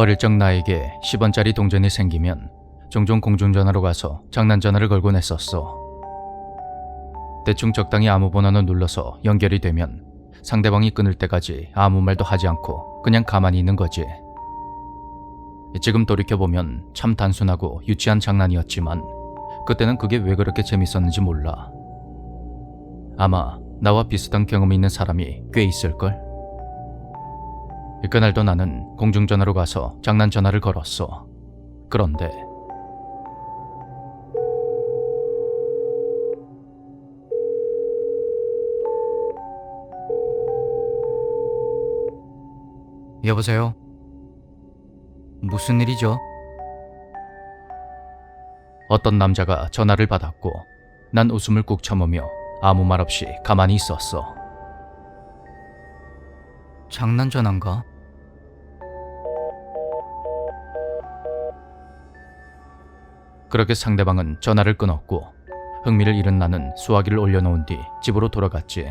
어릴 적 나에게 10원짜리 동전이 생기면 종종 공중전화로 가서 장난전화를 걸곤 했었어. 대충 적당히 아무 번호나 눌러서 연결이 되면 상대방이 끊을 때까지 아무 말도 하지 않고 그냥 가만히 있는 거지. 지금 돌이켜보면 참 단순하고 유치한 장난이었지만 그때는 그게 왜 그렇게 재밌었는지 몰라. 아마 나와 비슷한 경험이 있는 사람이 꽤 있을걸? 그날도 나는 공중전화로 가서 장난 전화를 걸었어. 그런데 여보세요? 무슨 일이죠? 어떤 남자가 전화를 받았고 난 웃음을 꾹 참으며 아무 말 없이 가만히 있었어. 장난 전화인가? 그렇게 상대방은 전화를 끊었고 흥미를 잃은 나는 수화기를 올려놓은 뒤 집으로 돌아갔지.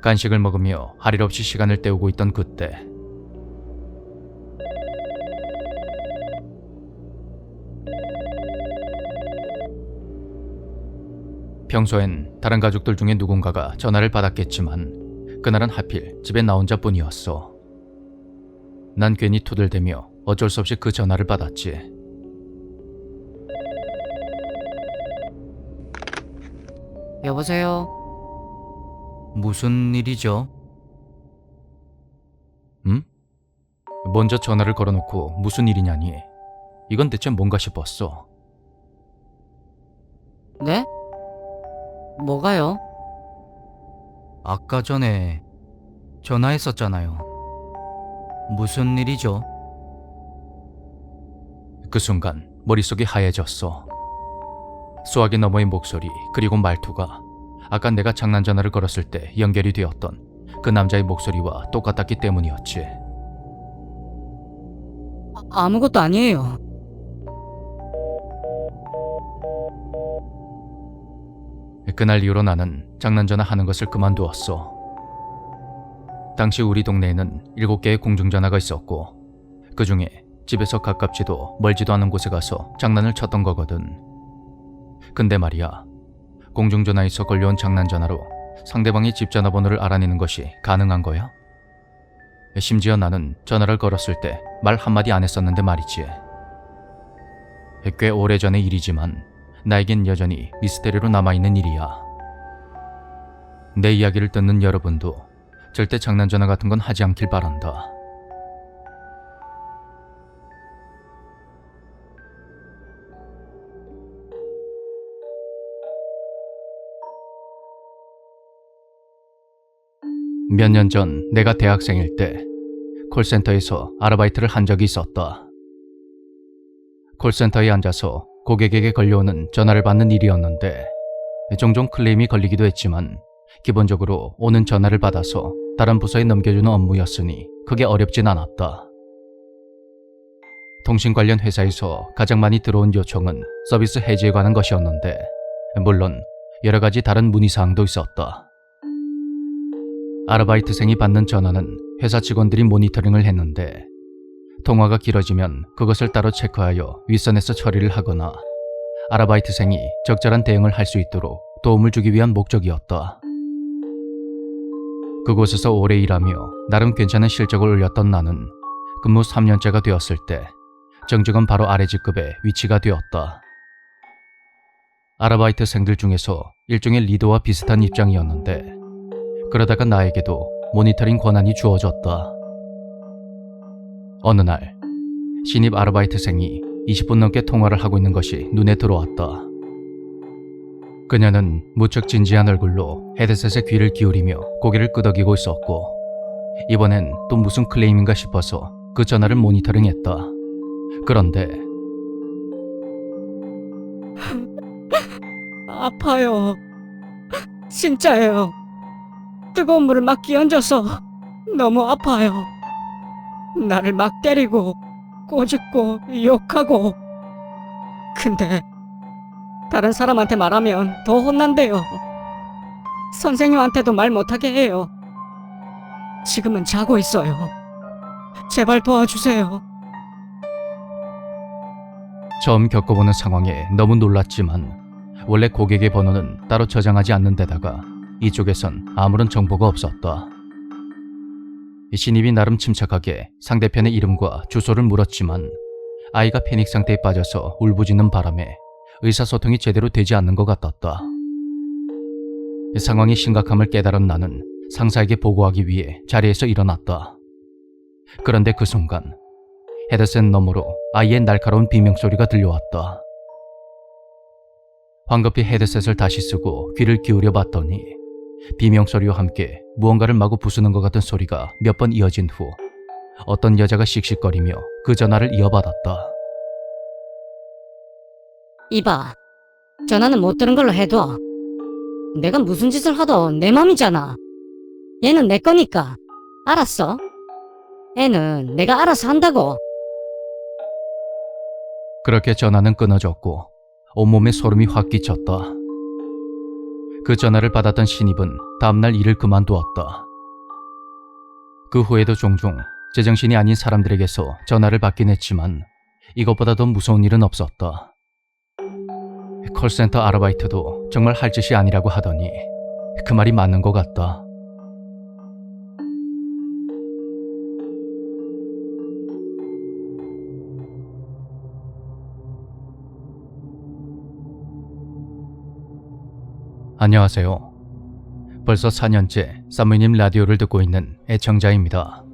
간식을 먹으며 할 일 없이 시간을 때우고 있던 그때 평소엔 다른 가족들 중에 누군가가 전화를 받았겠지만 그날은 하필 집에 나 혼자뿐이었어. 난 괜히 투덜대며 어쩔 수 없이 그 전화를 받았지. 여보세요? 무슨 일이죠? 음? 먼저 전화를 걸어놓고 무슨 일이냐니? 이건 대체 뭔가 싶었어. 네? 뭐가요? 아까 전에 전화했었잖아요. 무슨 일이죠? 그 순간 머릿속이 하얘졌어. 수화기 너머의 목소리 그리고 말투가 아까 내가 장난 전화를 걸었을 때 연결이 되었던 그 남자의 목소리와 똑같았기 때문이었지. 아, 아무것도 아니에요. 그날 이후로 나는 장난 전화 하는 것을 그만두었어. 당시 우리 동네에는 7개의 공중전화가 있었고 그 중에 집에서 가깝지도 멀지도 않은 곳에 가서 장난을 쳤던 거거든. 근데 말이야. 공중전화에서 걸려온 장난전화로 상대방의 집 전화번호를 알아내는 것이 가능한 거야? 심지어 나는 전화를 걸었을 때 말 한마디 안 했었는데 말이지. 꽤 오래전의 일이지만 나에겐 여전히 미스테리로 남아있는 일이야. 내 이야기를 듣는 여러분도 절대 장난 전화 같은 건 하지 않길 바란다. 몇 년 전 내가 대학생일 때 콜센터에서 아르바이트를 한 적이 있었다. 콜센터에 앉아서 고객에게 걸려오는 전화를 받는 일이었는데 종종 클레임이 걸리기도 했지만 기본적으로 오는 전화를 받아서 다른 부서에 넘겨주는 업무였으니 크게 어렵진 않았다. 통신 관련 회사에서 가장 많이 들어온 요청은 서비스 해지에 관한 것이었는데 물론 여러 가지 다른 문의사항도 있었다. 아르바이트생이 받는 전화는 회사 직원들이 모니터링을 했는데 통화가 길어지면 그것을 따로 체크하여 윗선에서 처리를 하거나 아르바이트생이 적절한 대응을 할 수 있도록 도움을 주기 위한 목적이었다. 그곳에서 오래 일하며 나름 괜찮은 실적을 올렸던 나는 근무 3년째가 되었을 때 정직원 바로 아래 직급의 위치가 되었다. 아르바이트생들 중에서 일종의 리더와 비슷한 입장이었는데 그러다가 나에게도 모니터링 권한이 주어졌다. 어느 날 신입 아르바이트생이 20분 넘게 통화를 하고 있는 것이 눈에 들어왔다. 그녀는 무척 진지한 얼굴로 헤드셋에 귀를 기울이며 고개를 끄덕이고 있었고 이번엔 또 무슨 클레임인가 싶어서 그 전화를 모니터링했다. 그런데 아파요. 진짜예요. 뜨거운 물을 막 끼얹어서 너무 아파요. 나를 막 때리고 꼬집고 욕하고. 근데 다른 사람한테 말하면 더 혼난대요. 선생님한테도 말 못하게 해요. 지금은 자고 있어요. 제발 도와주세요. 처음 겪어보는 상황에 너무 놀랐지만 원래 고객의 번호는 따로 저장하지 않는 데다가 이쪽에선 아무런 정보가 없었다. 신입이 나름 침착하게 상대편의 이름과 주소를 물었지만 아이가 패닉 상태에 빠져서 울부짖는 바람에 의사소통이 제대로 되지 않는 것 같았다. 상황이 심각함을 깨달은 나는 상사에게 보고하기 위해 자리에서 일어났다. 그런데 그 순간 헤드셋 너머로 아이의 날카로운 비명소리가 들려왔다. 황급히 헤드셋을 다시 쓰고 귀를 기울여 봤더니 비명소리와 함께 무언가를 마구 부수는 것 같은 소리가 몇 번 이어진 후 어떤 여자가 씩씩거리며 그 전화를 이어받았다. 이봐, 전화는 못 들은 걸로 해둬. 내가 무슨 짓을 하도 내 맘이잖아. 얘는 내 거니까. 알았어? 애는 내가 알아서 한다고. 그렇게 전화는 끊어졌고 온몸에 소름이 확 끼쳤다. 그 전화를 받았던 신입은 다음날 일을 그만두었다. 그 후에도 종종 제정신이 아닌 사람들에게서 전화를 받긴 했지만 이것보다 더 무서운 일은 없었다. 콜센터 아르바이트도 정말 할 짓이 아니라고 하더니 그 말이 맞는 것 같다. 안녕하세요. 벌써 4년째 사무님 라디오를 듣고 있는 애청자입니다.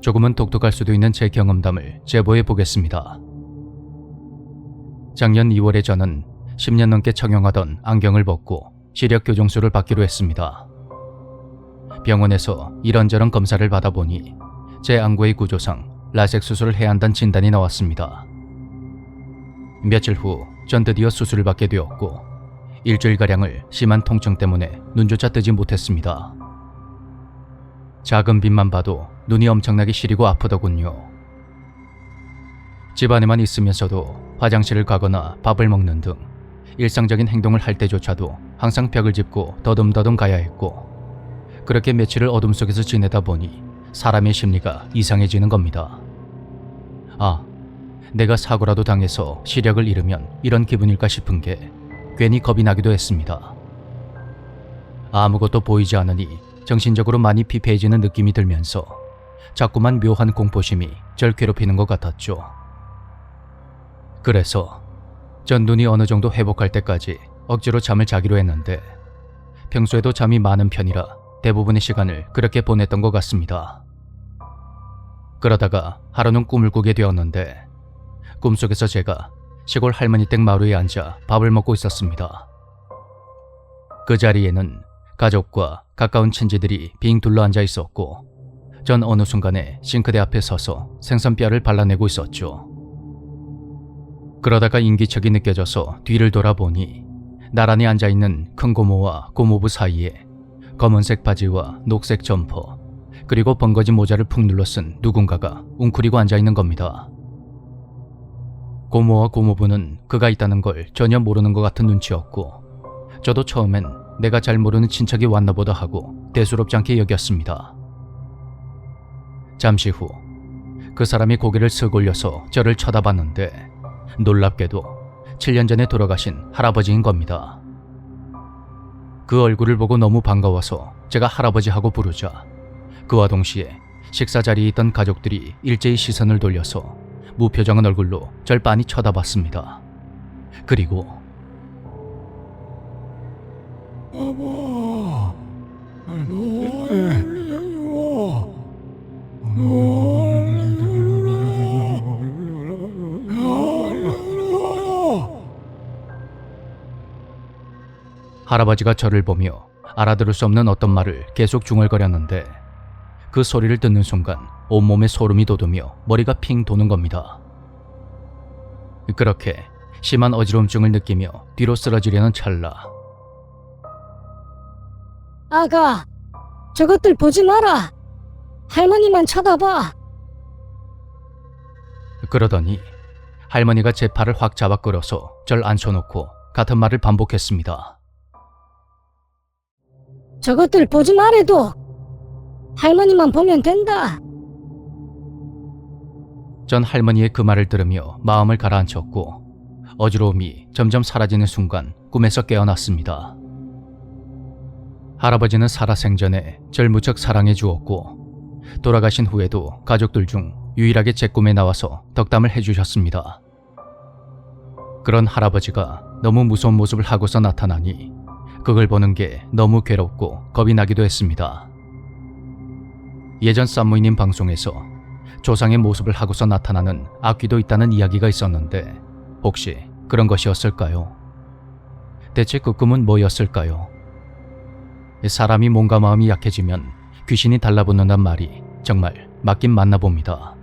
조금은 독특할 수도 있는 제 경험담을 제보해 보겠습니다. 작년 2월에 저는 10년 넘게 착용하던 안경을 벗고 시력 교정술을 받기로 했습니다. 병원에서 이런저런 검사를 받아보니 제 안구의 구조상 라섹 수술을 해야 한다는 진단이 나왔습니다. 며칠 후 전 드디어 수술을 받게 되었고 일주일가량을 심한 통증 때문에 눈조차 뜨지 못했습니다. 작은 빛만 봐도 눈이 엄청나게 시리고 아프더군요. 집 안에만 있으면서도 화장실을 가거나 밥을 먹는 등 일상적인 행동을 할 때조차도 항상 벽을 짚고 더듬더듬 가야 했고 그렇게 며칠을 어둠 속에서 지내다 보니 사람의 심리가 이상해지는 겁니다. 아, 내가 사고라도 당해서 시력을 잃으면 이런 기분일까 싶은 게 괜히 겁이 나기도 했습니다. 아무것도 보이지 않으니 정신적으로 많이 피폐해지는 느낌이 들면서 자꾸만 묘한 공포심이 절 괴롭히는 것 같았죠. 그래서 전 눈이 어느 정도 회복할 때까지 억지로 잠을 자기로 했는데 평소에도 잠이 많은 편이라 대부분의 시간을 그렇게 보냈던 것 같습니다. 그러다가 하루는 꿈을 꾸게 되었는데 꿈속에서 제가 시골 할머니 댁 마루에 앉아 밥을 먹고 있었습니다. 그 자리에는 가족과 가까운 친지들이 빙 둘러 앉아 있었고 전 어느 순간에 싱크대 앞에 서서 생선뼈를 발라내고 있었죠. 그러다가 인기척이 느껴져서 뒤를 돌아보니 나란히 앉아있는 큰 고모와 고모부 사이에 검은색 바지와 녹색 점퍼 그리고 번거지 모자를 푹 눌러 쓴 누군가가 웅크리고 앉아있는 겁니다. 고모와 고모부는 그가 있다는 걸 전혀 모르는 것 같은 눈치였고 저도 처음엔 내가 잘 모르는 친척이 왔나 보다 하고 대수롭지 않게 여겼습니다. 잠시 후 그 사람이 고개를 쓱 올려서 저를 쳐다봤는데 놀랍게도 7년 전에 돌아가신 할아버지인 겁니다. 그 얼굴을 보고 너무 반가워서 제가 할아버지하고 부르자 그와 동시에 식사 자리에 있던 가족들이 일제히 시선을 돌려서 무표정한 얼굴로 절 빤히 쳐다봤습니다. 그리고 어머, 뭐해? 할아버지가 저를 보며 알아들을 수 없는 어떤 말을 계속 중얼거렸는데 그 소리를 듣는 순간 온몸에 소름이 돋으며 머리가 핑 도는 겁니다. 그렇게 심한 어지러움증을 느끼며 뒤로 쓰러지려는 찰나 아가, 저것들 보지 마라. 할머니만 쳐다봐. 그러더니 할머니가 제 팔을 확 잡아 끌어서 절 앉혀놓고 같은 말을 반복했습니다. 저것들 보지 말아도 할머니만 보면 된다. 전 할머니의 그 말을 들으며 마음을 가라앉혔고 어지러움이 점점 사라지는 순간 꿈에서 깨어났습니다. 할아버지는 살아생전에 절 무척 사랑해 주었고 돌아가신 후에도 가족들 중 유일하게 제 꿈에 나와서 덕담을 해주셨습니다. 그런 할아버지가 너무 무서운 모습을 하고서 나타나니 그걸 보는 게 너무 괴롭고 겁이 나기도 했습니다. 예전 산무이님 방송에서 조상의 모습을 하고서 나타나는 악귀도 있다는 이야기가 있었는데 혹시 그런 것이었을까요? 대체 그 꿈은 뭐였을까요? 사람이 몸과 마음이 약해지면 귀신이 달라붙는단 말이 정말 맞긴 맞나 봅니다.